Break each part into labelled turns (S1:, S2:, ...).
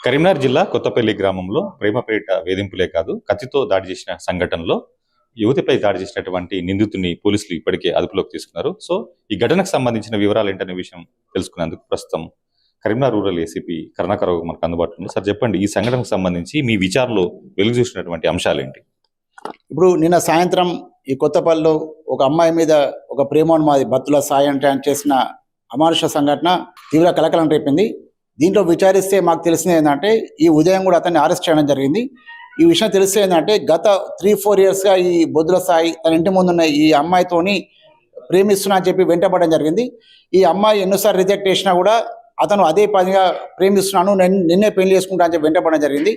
S1: కరీంనగర్ జిల్లా కొత్తపల్లి గ్రామంలో ప్రేమపేట వేధింపులే కాదు కత్తితో దాడి చేసిన సంఘటనలో యువతిపై దాడి చేసినటువంటి నిందితుని పోలీసులు ఇప్పటికే అదుపులోకి తీసుకున్నారు. సో ఈ ఘటనకు సంబంధించిన వివరాలు ఏంటనే విషయం తెలుసుకునేందుకు ప్రస్తుతం కరీంనగర్ రూరల్ ఏసీపీ కరుణాకరావు మనకు అందుబాటులో ఉంది సార్ చెప్పండి ఈ సంఘటనకు సంబంధించి మీ విచారణలో వెలుగు చూసినటువంటి అంశాలు ఏంటి?
S2: ఇప్పుడు నిన్న సాయంత్రం ఈ కొత్తపల్లిలో ఒక అమ్మాయి మీద ఒక ప్రేమోన్మాది భక్తుల సాయం చేసిన అమానుష సంఘటన తీవ్ర కలకలం రేపింది. దీంట్లో విచారిస్తే మాకు తెలిసింది ఏంటంటే ఈ ఉదయం కూడా అతన్ని అరెస్ట్ చేయడం జరిగింది. ఈ విషయం తెలిస్తే ఏంటంటే గత త్రీ ఫోర్ ఇయర్స్గా ఈ బొద్దుల సాయి తన ఇంటి ముందున్న ఈ అమ్మాయితోని ప్రేమిస్తున్నా అని చెప్పి వెంటపడడం జరిగింది. ఈ అమ్మాయి ఎన్నోసార్లు రిజెక్ట్ చేసినా కూడా అతను అదే పనిగా ప్రేమిస్తున్నాను నేను నిన్నే పెళ్ళి చేసుకుంటా అని చెప్పి వెంటపడడం జరిగింది.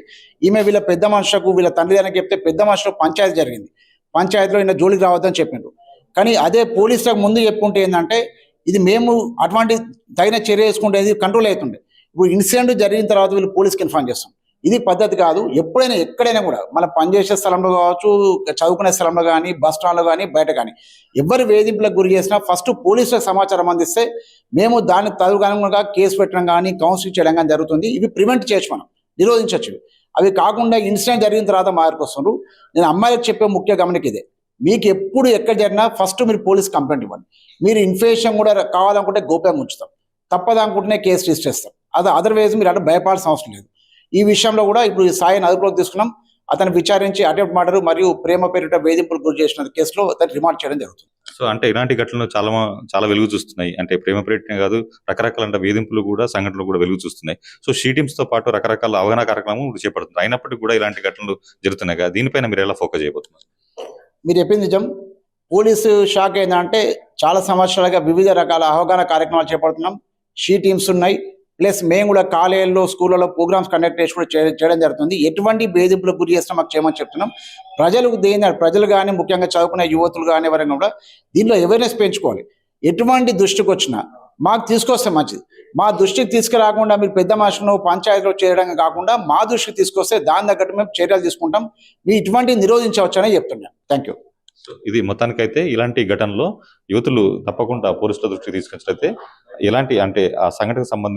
S2: ఈమె వీళ్ళ పెద్ద మనుషులకు వీళ్ళ తండ్రి అని చెప్తే పెద్ద మనుషులకు పంచాయతీ జరిగింది. పంచాయతీలో ఈయన జోలికి రావద్దని చెప్పిండు కానీ అదే పోలీసులకు ముందు చెప్పుకుంటే ఏంటంటే ఇది మేము అటువంటి తగిన చర్య వేసుకుంటే ఇది కంట్రోల్ అవుతుండే. ఇప్పుడు ఇన్సిడెంట్ జరిగిన తర్వాత వీళ్ళు పోలీస్కి ఇన్ఫార్మ్ చేస్తాం. ఇది పద్ధతి కాదు. ఎప్పుడైనా ఎక్కడైనా కూడా మన పనిచేసే స్థలంలో కావచ్చు చదువుకునే స్థలంలో కానీ బస్ స్టాండ్లో కానీ బయట కానీ ఎవరు వేధింపులకు గురి చేసినా ఫస్ట్ పోలీసులకు సమాచారం అందిస్తే మేము దాన్ని తదుగుణంగా కేసు పెట్టడం కానీ కౌన్సిల్ చేయడం కానీ జరుగుతుంది. ఇవి ప్రివెంట్ చేయొచ్చు మనం నిరోధించవచ్చు అవి కాకుండా ఇన్సిడెంట్ జరిగిన తర్వాత మార్కు వస్తున్నారు నేను అమ్మాయిలకు చెప్పే ముఖ్య గమనిక ఇదే. మీకు ఎప్పుడు ఎక్కడ జరిగినా ఫస్ట్ మీరు పోలీస్ కంప్లైంట్ ఇవ్వండి. మీరు ఇన్ఫర్మేషన్ కూడా కావాలనుకుంటే గోప్యంగా ఉంచుతాం. తప్పదనుకుంటేనే కేసు రిజిస్టర్ చేస్తాం. అది అదర్వైజ్ మీరు అంటే భయపడాల్సిన అవసరం లేదు. ఈ విషయంలో కూడా ఇప్పుడు ఈ సాయిని అదుపులోకి తీసుకున్నాం. అతను విచారించి అటెంప్ట్ మర్డర్ మరియు ప్రేమ పేరిట వేధింపులు గురి చేసిన కేసులో అతను రిమాండ్ చేయడం జరుగుతుంది.
S1: సో అంటే ఇలాంటి ఘటనలు చాలా చాలా వెలుగు చూస్తున్నాయి. అంటే ప్రేమ ప్రేటనే కాదు రకరకాల వేధింపులు కూడా సంఘటనలు కూడా వెలుగు చూస్తున్నాయి. సో షీ టీమ్స్తో పాటు రకరకాల అవగాహన కార్యక్రమం చేపడుతుంది అయినప్పటికీ కూడా ఇలాంటి ఘటనలు జరుగుతున్నాయి కదా దీనిపైన మీరు ఎలా ఫోకస్ చేయబోతున్నారు?
S2: మీరు చెప్పింది నిజం. పోలీసు శాఖ ఏంటంటే చాలా సంవత్సరాలుగా వివిధ రకాల అవగాహన కార్యక్రమాలు చేపడుతున్నాం. షీ టీమ్స్ ఉన్నాయి. ప్లస్ మేము కూడా కాలేజీల్లో స్కూళ్ళలో ప్రోగ్రామ్స్ కండక్ట్ చేసి కూడా చేయడం జరుగుతుంది. ఎటువంటి బేదింపులకు గురి చేస్తే మాకు చేయమని చెప్తున్నాం. ప్రజలకు దేని ప్రజలు కానీ ముఖ్యంగా చదువుకునే యువతులు కానీ ఎవరైనా కూడా దీనిలో అవేర్నెస్ పెంచుకోవాలి. ఎటువంటి దృష్టికి వచ్చినా మాకు తీసుకొస్తే మంచిది. మా దృష్టికి తీసుకురాకుండా మీరు పెద్ద మనుషులను పంచాయతీలో చేయడం కాకుండా మా దృష్టికి తీసుకొస్తే దాని తగ్గట్టు మేము చర్యలు తీసుకుంటాం. మీ ఇటువంటి నిరోధించవచ్చని చెప్తున్నాను థ్యాంక్ యూ
S1: ఇది మొత్తానికైతే ఇలాంటి ఘటనలో యువతులు తప్పకుండా పోలీసుల దృష్టికి తీసుకొచ్చినట్లయితే ఎలాంటి అంటే ఆ సంఘటనకు సంబంధించి